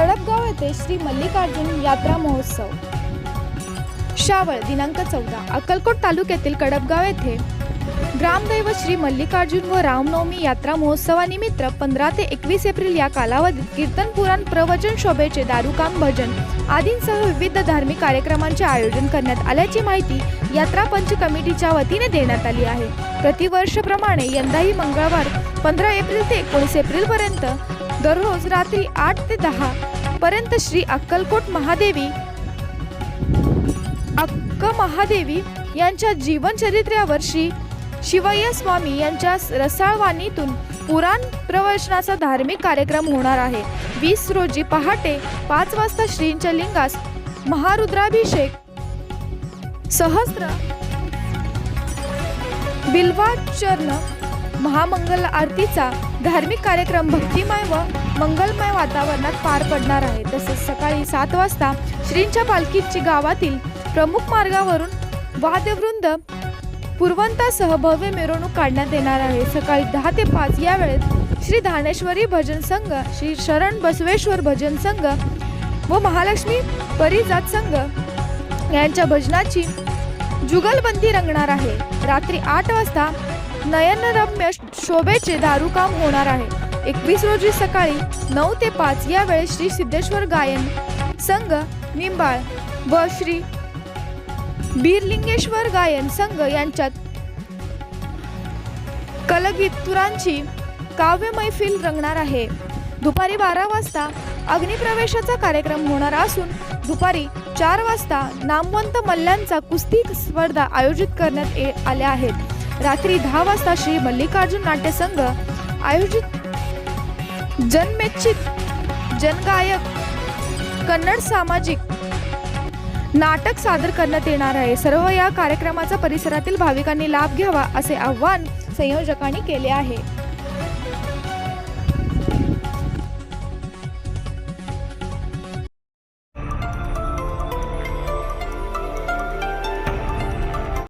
श्री मल्लिकार्जुन यात्रा महोत्सव. शावळ दिनांक चौदा अक्कलकोट तालुक्यातील कडपगाव येथे ग्रामदैवत श्री मल्लिकार्जुन व रामनवमी यात्रा महोत्सवानिमित्त पंधरा ते एकवीस एप्रिल या कालावधीत कीर्तन पुराण प्रवचन शोभेचे दारुकाम भजन आदींसह विविध धार्मिक कार्यक्रमांचे आयोजन करण्यात आल्याची माहिती यात्रा पंच कमिटीच्या वतीने देण्यात आली आहे. प्रतिवर्षप्रमाणे यंदाही मंगळवार पंधरा एप्रिल ते एकोणीस एप्रिलपर्यंत दररोज रात्री आठ ते दहा पर्यंत श्री अक्कलकोट महादेवी अक्क महादेवी यांच्या जीवनचरित्र्यावर श्री शिवय्य स्वामी यांच्या रसाळवाणीतून पुराण प्रवचनाचा धार्मिक कार्यक्रम होणार आहे. वीस रोजी पहाटे पाच वाजता श्रींच्या लिंगास महारुद्राभिषेक सहस्र बिल्वाचरण महामंगल आरतीचा धार्मिक कार्यक्रम भक्तिमय व मंगलमय वातावरणात पार पडणार आहे. तसेच सकाळी सात वाजता श्रींच्या पालखीची गावातील प्रमुख मार्गावरून वाद्यवृंद पूर्वंतासह भव्य मिरवणूक काढण्यात येणार आहे. सकाळी दहा ते पाच या वेळेत श्री धानेश्वरी भजन संघ श्री शरण बसवेश्वर भजन संघ व महालक्ष्मी परिजात संघ यांच्या भजनाची जुगलबंदी रंगणार आहे. रात्री आठ वाजता नयनरम्य शोभेचे दारुकाम होणार आहे. एकवीस रोजी सकाळी नऊ ते पाच या वेळेस श्री सिद्धेश्वर गायन संघ निंबाळ व श्री बीरलिंगेश्वर गायन संघ यांच्यात कलगीतुरांची काव्य मैफिल रंगणार आहे. दुपारी बारा वाजता अग्निप्रवेशाचा कार्यक्रम होणार असून दुपारी चार वाजता नामवंत मल्ल्यांचा कुस्ती स्पर्धा आयोजित करण्यात ये- आल्या आहेत. रात्री दहा वाजता श्री मल्लिकार्जुन नाट्य संघ आयोजित जनमेच्छित जनगायक कन्नड सामाजिक नाटक सादर करण्यात येणार आहे. सर्व या कार्यक्रमाचा परिसरातील भाविकांनी लाभ घ्यावा असे आवाहन संयोजकांनी केले आहे.